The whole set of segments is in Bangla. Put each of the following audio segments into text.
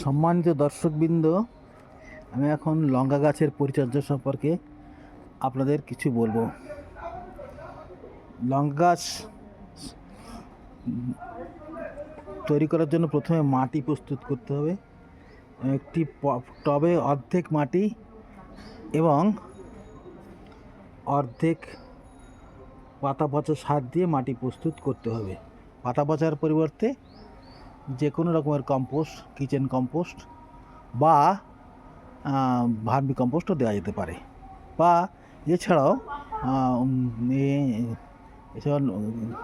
সম্মানিত দর্শকবৃন্দ, আমি এখন লঙ্কা গাছের পরিচর্যা সম্পর্কে আপনাদের কিছু বলব। লঙ্কা গাছ তৈরি করার জন্য প্রথমে মাটি প্রস্তুত করতে হবে। একটি টবে অর্ধেক মাটি এবং অর্ধেক পাতা পচা সার দিয়ে মাটি প্রস্তুত করতে হবে। পাতা পচার পরিবর্তে যে কোনো রকমের কম্পোস্ট কিচেন কম্পোস্ট বা ভার্মি কম্পোস্টও দেওয়া যেতে পারে। বা, এছাড়াও এছাড়া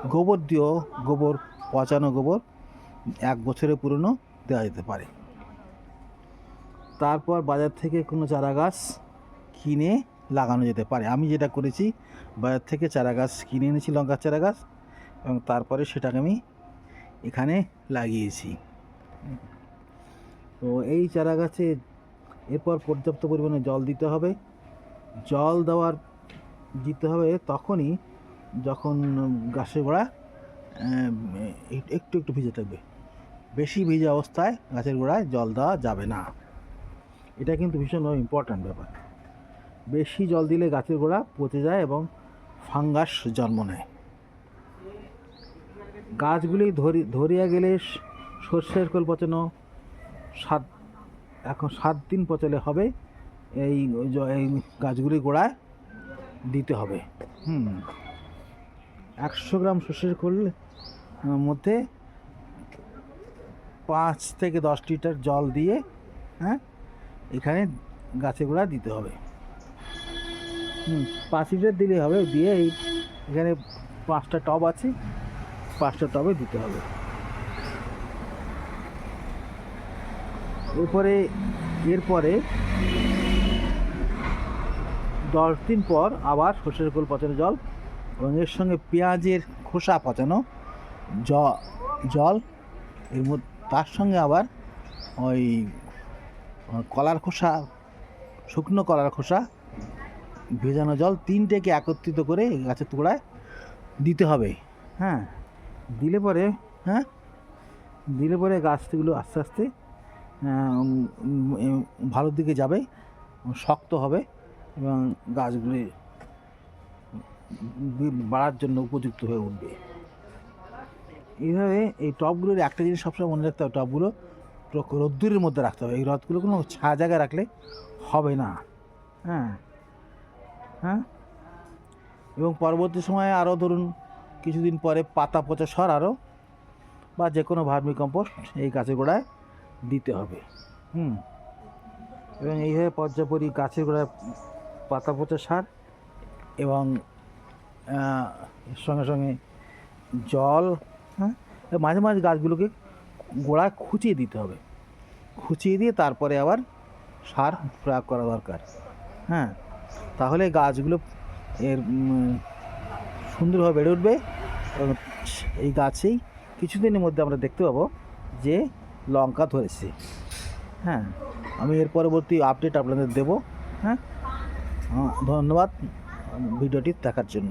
গোবর দিয়েও গোবর, পচানো গোবর এক বছরের পুরনো দেওয়া যেতে পারে। তারপর বাজার থেকে কোনো চারা গাছ কিনে লাগানো যেতে পারে। আমি যেটা করেছি, বাজার থেকে চারা গাছ কিনে এনেছি, লঙ্কার চারা গাছ, এবং তারপরে সেটাকে আমি এখানে লাগিয়েছি। তো এই চারা গাছে এরপর পর্যাপ্ত পরিমাণে জল দিতে হবে। জল দেওয়ার দিতে হবে তখনই যখন গাছের গোড়া একটু একটু ভিজে থাকবে। বেশি ভিজে অবস্থায় গাছের গোড়ায় জল দেওয়া যাবে না। এটা কিন্তু ভীষণভাবে ইম্পর্ট্যান্ট ব্যাপার। বেশি জল দিলে গাছের গোড়া পচে যায় এবং ফাঙ্গাস জন্ম নেয়। গাছগুলি ধরি, ধরিয়া গেলে সর্ষের খোল পচানো সাত, এখন সাত দিন পচালে হবে। এই এই গাছগুলি গোড়ায় দিতে হবে। হুম। একশো গ্রাম সর্ষের খোল মধ্যে পাঁচ থেকে দশ লিটার জল দিয়ে হ্যাঁ এখানে গাছে গোড়া দিতে হবে। হুম, পাঁচ লিটার দিলে হবে। দিয়ে এই এখানে পাঁচটা টব আছে। পাঁচটা টবে দিতে হবে। এরপরে এরপরে দশ দিন পর আবার সর্ষের খোল পচানো জল এবং এর সঙ্গে পেঁয়াজের খোসা পচানো জল। এর মধ্যে, তার সঙ্গে আবার ওই কলার খোসা, শুকনো কলার খোসা ভেজানো জল তিনটেকে একত্রিত করে গাছের তোড়ায় দিতে হবে। হ্যাঁ? দিলে পরে হ্যাঁ? দিলে পরে গাছগুলো আস্তে আস্তে ভালোর দিকে যাবে, শক্ত হবে এবং গাছগুলি বাড়ার জন্য উপযুক্ত হয়ে উঠবে। এইভাবে এই টবগুলোর একটা জিনিস সবসময় মনে রাখতে হবে টবগুলো রো- রোদ্দুরের মধ্যে রাখতে হবে। এই রথগুলো কোনো ছায়া জায়গায় রাখলে হবে না। হ্যাঁ? হ্যাঁ? এবং পরবর্তী সময়ে আরও ধরুন কিছুদিন পরে পাতা পচা সার আরও বা যে কোনো ভার্মি কম্পোস্ট এই গাছের গোড়ায় দিতে হবে। হুম। এবং এইভাবে পর্যাপরি গাছের গোড়ায় পাতা পচা সার এবং সঙ্গে সঙ্গে জল হ্যাঁ মাঝে মাঝে গাছগুলোকে গোড়ায় খুঁচিয়ে দিতে হবে। খুঁচিয়ে দিয়ে তারপরে আবার সার প্রয়োগ করা দরকার। হ্যাঁ তাহলে গাছগুলো এর সুন্দরভাবে বেড়ে উঠবে। এই গাছেই কিছুদিনের মধ্যে আমরা দেখতে পাবো যে লঙ্কা ধরেছে। হ্যাঁ আমি এর পরবর্তী আপডেট আপনাদের দেবো। হ্যাঁ ধন্যবাদ ভিডিওটি দেখার জন্য।